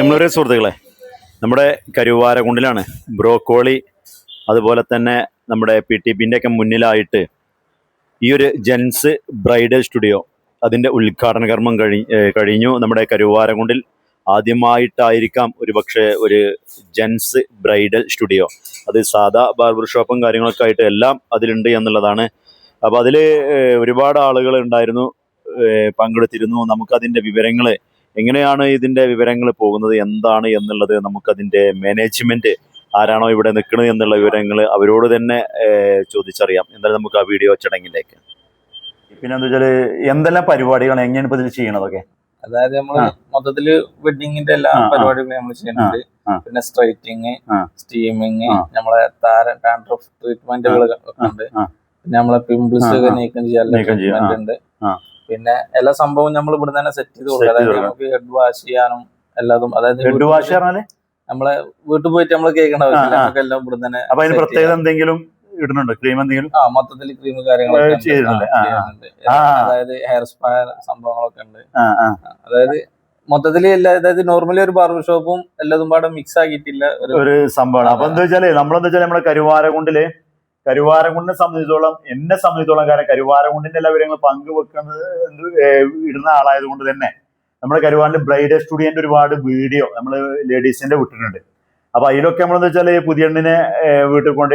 പ്രിയമുള്ളവരെ സുഹൃത്തുക്കളെ നമ്മുടെ കരുവാരകുണ്ടിലാണ് ബ്രോക്കോളി അതുപോലെ തന്നെ നമ്മുടെ പി ടി പിന്റെ ഒക്കെ മുന്നിലായിട്ട് ഈ ഒരു ജെൻസ് ബ്രൈഡൽ സ്റ്റുഡിയോ അതിന്റെ ഉദ്ഘാടന കർമ്മം കഴി കഴിഞ്ഞു. നമ്മുടെ കരുവാരകുണ്ടിൽ ആദ്യമായിട്ടായിരിക്കാം ഒരു പക്ഷേ ഒരു ജെൻസ് ബ്രൈഡൽ സ്റ്റുഡിയോ. അത് സാധാ ബാർബർ ഷോപ്പും കാര്യങ്ങളൊക്കെ ആയിട്ട് എല്ലാം അതിലുണ്ട് എന്നുള്ളതാണ്. അപ്പോൾ അതിൽ ഒരുപാട് ആളുകൾ ഉണ്ടായിരുന്നു പങ്കെടുത്തിരുന്നു. നമുക്കതിന്റെ വിവരങ്ങൾ എങ്ങനെയാണ് ഇതിന്റെ വിവരങ്ങൾ പോകുന്നത് എന്താണ് എന്നുള്ളത് നമുക്കതിന്റെ മാനേജ്മെന്റ് ആരാണോ ഇവിടെ നിൽക്കുന്നത് എന്നുള്ള വിവരങ്ങൾ അവരോട് തന്നെ ചോദിച്ചറിയാം എന്തായാലും നമുക്ക് ആ വീഡിയോ ചടങ്ങിലേക്ക് പിന്നെ എന്താ വെച്ചാൽ എന്തെല്ലാം പരിപാടികളാണ് എങ്ങനെയാണ് ഇപ്പൊ ഇതിൽ ചെയ്യണതൊക്കെ അതായത് നമ്മൾ ആ. മൊത്തത്തിൽ വെഡിങ്ങിന്റെ എല്ലാ. പരിപാടികളും നമ്മൾ ചെയ്യുന്നുണ്ട് പിന്നെ സ്ട്രൈറ്റിങ്. സ്റ്റീമിങ് നമ്മളെ താര ഡാൻഡ്രഫ് ട്രീറ്റ്മെന്റുകൾ ഒക്കെ ഉണ്ട് പിന്നെ നമ്മളെ പിമ്പിൾസ് ഒക്കെ. നീക്കം ചെയ്യാനുള്ള നീക്കം ചെയ്യാം, ആ. ട്രീറ്റ്മെന്റ് ഉണ്ട് ആ. പിന്നെ എല്ലാ സംഭവവും നമ്മൾ ഇവിടെ തന്നെ സെറ്റ് ചെയ്ത് കൊടുക്കുക അതായത് നമുക്ക് ഹെഡ് വാഷ് ചെയ്യാനും എല്ലാതും അതായത് ഹെഡ് വാഷ് പറഞ്ഞാൽ? നമ്മളെ വീട്ടിൽ പോയിട്ട് നമ്മൾ കേൾക്കേണ്ട ആവശ്യമില്ല. നമുക്ക് എല്ലാം ഇവിടെ തന്നെ അപ്പൊ അതിന് പ്രത്യേകത എന്തെങ്കിലും ഇടുന്നുണ്ടോ? ക്രീം എന്തെങ്കിലും? ആ മൊത്തത്തിൽ ക്രീം കാര്യങ്ങളൊക്കെ. അതായത് ഹെയർ സ്പാ സംഭവങ്ങളൊക്കെ ഉണ്ട്. അതായത് മൊത്തത്തിൽ എല്ലാ അതായത് നോർമലി ഒരു ബാർബർ ഷോപ്പും എല്ലാതും പാടെ മിക്സ് ആക്കിയിട്ടില്ല ഒരു ഒരു സംഭവമാണ്. അപ്പൊ എന്താ വെച്ചാൽ നമ്മളെന്താ വെച്ചാൽ നമ്മുടെ കരുവാരകുണ്ടിൽ കരുവാരകുണ്ടിനെ സംബന്ധിച്ചോളം എന്നെ സംബന്ധിച്ചോളം കാരണം കരുവാരകുണ്ടിന്റെ എല്ലാ വിവരങ്ങൾ പങ്കുവെക്കുന്നത് ഇടുന്ന ആളായത് കൊണ്ട് തന്നെ. നമ്മുടെ കരുവാറിന്റെ ബ്രൈഡ് സ്റ്റുഡിയോന്റെ ഒരുപാട് വീഡിയോ നമ്മൾ ലേഡീസിന്റെ വിട്ടിട്ടുണ്ട്. അപ്പൊ അതിലൊക്കെ നമ്മളെന്ന് വെച്ചാൽ പുതിയണ്ണിനെ വീട്ടിൽ കൊണ്ട്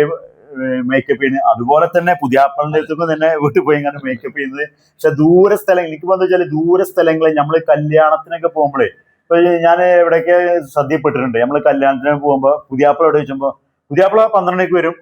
മേക്കപ്പ് ചെയ്യുന്നത്. അതുപോലെ തന്നെ പുതിയ ആപ്പിളിന്റെ അടുത്തൊക്കെ തന്നെ വീട്ടിൽ പോയി ഇങ്ങനെ മേക്കപ്പ് ചെയ്യുന്നത്. പക്ഷെ ദൂര സ്ഥലങ്ങൾ എനിക്ക് എന്താ വെച്ചാൽ ദൂര സ്ഥലങ്ങളിൽ നമ്മൾ കല്യാണത്തിനൊക്കെ പോകുമ്പോഴേ ഇപ്പൊ ഞാൻ എവിടെയൊക്കെ ശ്രദ്ധയിൽപ്പെട്ടിട്ടുണ്ട് നമ്മൾ കല്യാണത്തിന് പോകുമ്പോൾ പുതിയാപ്പിള എവിടെ വെച്ചുമ്പോൾ പുതിയാപ്പിള പന്ത്രണ്ട് മണിക്ക് വരും.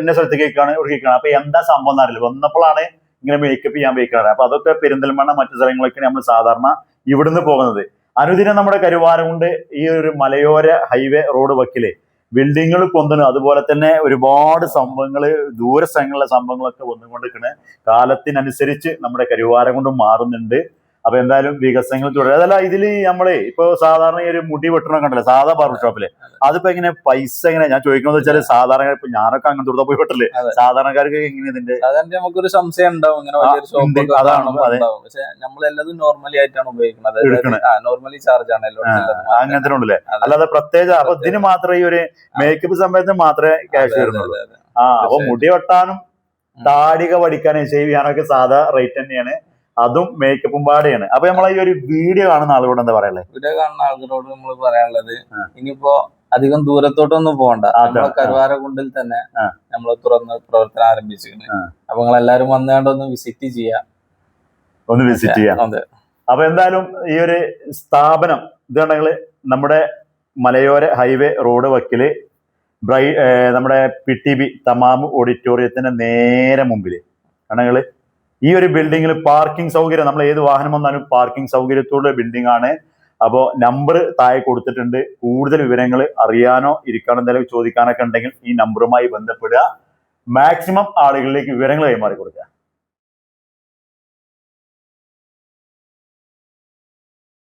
എന്നെ സ്ഥലത്ത് കേൾക്കാണ് ഇവിടെ കേൾക്കാണ് അപ്പൊ എന്താ സംഭവം എന്നറിയില്ല വന്നപ്പോഴാണ് ഇങ്ങനെ മേക്കപ്പ് ചെയ്യാൻ വെക്കുന്നത് അപ്പൊ അതൊക്കെ പെരിന്തൽമണ്ണ മറ്റു സ്ഥലങ്ങളൊക്കെ നമ്മൾ സാധാരണ ഇവിടുന്ന് പോകുന്നത്. അനുദിനം നമ്മുടെ കരുവാരകുണ്ട് ഈ ഒരു മലയോര ഹൈവേ റോഡ് വക്കിൽ. ബിൽഡിങ്ങുകൾ പൊന്തണം അതുപോലെ തന്നെ ഒരുപാട് സംഭവങ്ങൾ ദൂര സ്ഥലങ്ങളിലെ സംഭവങ്ങളൊക്കെ വന്നുകൊണ്ടിരിക്കുന്നത് കാലത്തിനനുസരിച്ച് നമ്മുടെ കരുവാരം കൊണ്ട് മാറുന്നുണ്ട്. അപ്പൊ എന്തായാലും വികസനങ്ങൾ തുടരും. അതല്ല ഇതിൽ നമ്മളെ ഇപ്പൊ സാധാരണ ഈ ഒരു മുടി വെട്ടണം കണ്ടല്ലേ സാധാ ബാർബർ ഷോപ്പിൽ അതിപ്പോ എങ്ങനെ പൈസ എങ്ങനെ ഞാൻ ചോദിക്കുന്നത് വെച്ചാൽ സാധാരണ ഇപ്പൊ ഞാനൊക്കെ അങ്ങനെ തുടർന്ന് പോയി വെട്ടല്ലേ. സാധാരണക്കാർക്ക് എങ്ങനെ ഇതിന്റെ? നമുക്കൊരു സംശയം ഉണ്ടാവും ഇങ്ങനെ വലിയൊരു. ഷോപ്പ് അതാണ്, പക്ഷെ നമ്മൾ എല്ലാതും നോർമലി ആയിട്ടാണ് ഉപയോഗിക്കുന്നത്. നോർമലി ചാർജ് ആണ് അങ്ങനത്തെ ഉണ്ടല്ലേ? അല്ലാതെ പ്രത്യേക അപ്പൊ ഇതിന് മാത്രമേ ഈ ഒരു മേക്കപ്പ് സമയത്ത് മാത്രമേ ക്യാഷ് വരുന്നുള്ളൂ. ആ അപ്പൊ മുടി വെട്ടാനും. താടിക പഠിക്കാനും ഷേവ് ചെയ്യാനൊക്കെ സാധാ റേറ്റ് തന്നെയാണ്. അതും മേക്കപ്പും പാടെയാണ് അപ്പൊ നമ്മളെ ഈ ഒരു വീഡിയോ കാണുന്ന ആളുകളോട് എന്താ പറയാനുള്ളത് വീഡിയോ കാണുന്ന ആളുകളോട് നമ്മൾ പറയാനുള്ളത്. ഇനിയിപ്പോ അധികം ദൂരത്തോട്ടൊന്നും പോകണ്ട നമ്മളെ ആ. കരുവാരക്കുണ്ടിൽ തന്നെ. നമ്മൾ തുറന്ന് പ്രവർത്തനം ആരംഭിച്ചിരുന്നു. അപ്പൊ നിങ്ങൾ എല്ലാരും വന്നുകൊണ്ട് ഒന്ന് വിസിറ്റ് ചെയ്യാം ഒന്ന് വിസിറ്റ് ചെയ്യാം അതെ അപ്പൊ എന്തായാലും ഈ ഒരു സ്ഥാപനം ഇതാണെങ്കിൽ നമ്മുടെ മലയോര ഹൈവേ റോഡ് വക്കിൽ ബ്രൈ നമ്മുടെ പി ടി ബി തമാമ് ഓഡിറ്റോറിയത്തിന്റെ നേരെ മുമ്പിൽ ആണെങ്കിൽ ഈ ഒരു ബിൽഡിങ്ങിൽ പാർക്കിംഗ് സൗകര്യം നമ്മൾ ഏത് വാഹനം വന്നാലും പാർക്കിംഗ് സൗകര്യത്തോടെ ബിൽഡിംഗ് ആണ്. അപ്പോൾ നമ്പർ താഴെ കൊടുത്തിട്ടുണ്ട്. കൂടുതൽ വിവരങ്ങൾ അറിയാനോ ഇരിക്കാനോ എന്തെങ്കിലും ചോദിക്കാനൊക്കെ ഉണ്ടെങ്കിൽ ഈ നമ്പറുമായി ബന്ധപ്പെടുക. മാക്സിമം ആളുകളിലേക്ക് വിവരങ്ങൾ കൈമാറി കൊടുക്കുക.